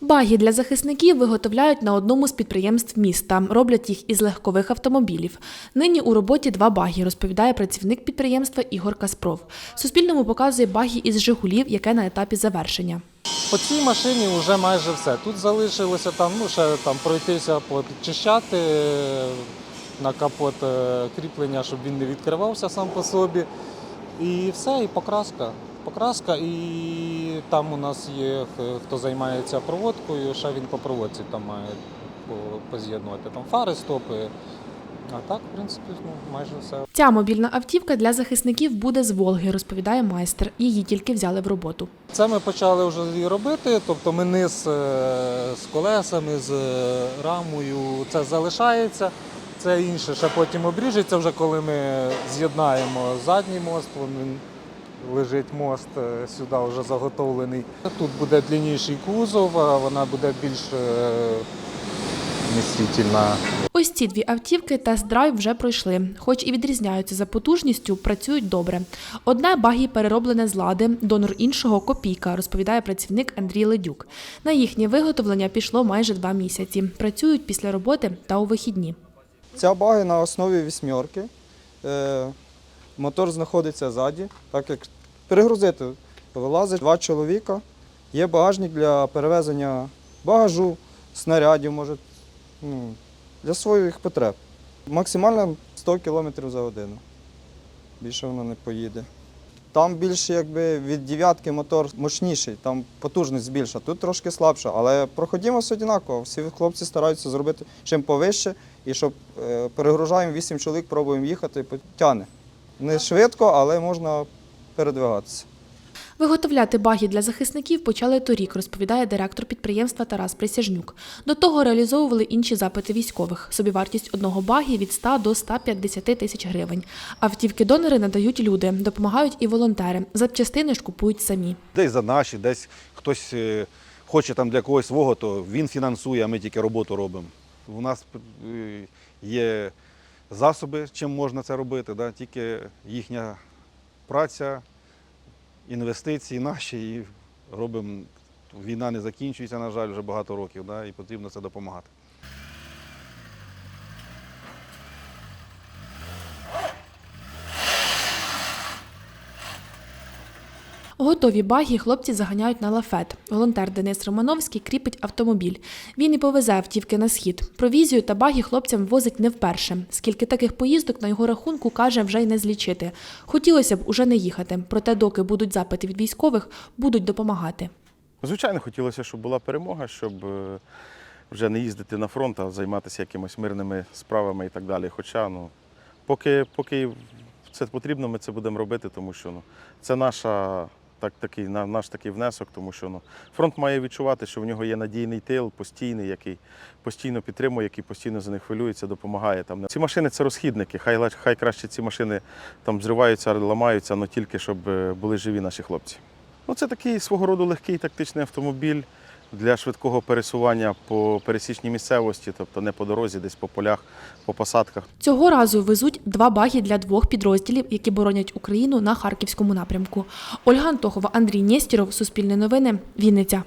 Баги для захисників виготовляють на одному з підприємств міста. Роблять їх із легкових автомобілів. Нині у роботі два баги, розповідає працівник підприємства Ігор Каспров. Суспільному показує баги із Жигулів, яке на етапі завершення. По цій машині вже майже все. Тут залишилося там, ну, ще там пройтися, підчищати е, на капот е, кріплення, щоб він не відкривався сам по собі. І все, і покраска. Покраска, і там у нас є х- хто займається проводкою, ще він по проводці там має поз'єднувати там фари, стопи. А так, в принципі, ну, майже все. Ця мобільна автівка для захисників буде з Волги, розповідає майстер. Її тільки взяли в роботу. Це ми почали вже і робити, тобто ми низ е, з колесами, з е, рамою, це залишається. Це інше ще потім обріжеться, вже коли ми з'єднаємо задній мост, він лежить мост е, сюди вже заготовлений. Тут буде длинніший кузов, а вона буде більш е, вмістительна. Ось ці дві автівки тест-драйв вже пройшли. Хоч і відрізняються за потужністю, працюють добре. Одне багі перероблене з лади, донор іншого копійка, розповідає працівник Андрій Ледюк. На їхнє виготовлення пішло майже два місяці. Працюють після роботи та у вихідні. Ця баги на основі вісьмерки. Мотор знаходиться ззаді, так як перегрузити. Вилазить два чоловіка. Є багажник для перевезення багажу, снарядів, може, ну, для своїх потреб. Максимально 100 км за годину. Більше воно не поїде. Там більше якби від дев'ятки мотор мощніший, там потужність більша, тут трошки слабша, але проходимость однаково. Всі хлопці стараються зробити чим повище, і щоб е, перегружаємо 8 чоловік, пробуємо їхати, потягне. Не швидко, але можна передвигатися. Виготовляти баги для захисників почали торік, розповідає директор підприємства Тарас Присяжнюк. До того реалізовували інші запити військових. Собівартість одного багі від 100 до 150 тисяч гривень. Автівки донори надають люди, допомагають і волонтери. Запчастини ж купують самі. Десь за наші, десь хтось е, хоче там для когось свого, то він фінансує, а ми тільки роботу робимо. У нас е, є засоби, чим можна це робити, да? тільки їхня праця, інвестиції наші і робимо. Війна не закінчується, на жаль, вже багато років, да? і потрібно це допомагати. Готові баги хлопці заганяють на лафет. Волонтер Денис Романовський кріпить автомобіль. Він і повезе автівки на схід. Провізію та баги хлопцям возить не вперше. Скільки таких поїздок на його рахунку каже, вже й не злічити. Хотілося б уже не їхати. Проте, доки будуть запити від військових, будуть допомагати. Звичайно, хотілося, щоб була перемога, щоб е, вже не їздити на фронт, а займатися якимись мирними справами і так далі. Хоча, ну, поки, поки це потрібно, ми це будемо робити, тому що ну, це наша. Так, такий, на- наш такий внесок, тому що ну, фронт має відчувати, що в нього є надійний тил, постійний, який постійно підтримує, який постійно за них хвилюється, допомагає. Там. Ці машини це розхідники. Хай, хай краще ці машини там зриваються, ламаються, але тільки щоб е, були живі наші хлопці. Ну, це такий свого роду легкий тактичний автомобіль для швидкого пересування по пересічній місцевості, тобто не по дорозі, десь по полях, по посадках. Цього разу везуть два баги для двох підрозділів, які боронять Україну на харківському напрямку. Ольга Антохова, Андрій Нєстіров, Суспільне новини, Вінниця.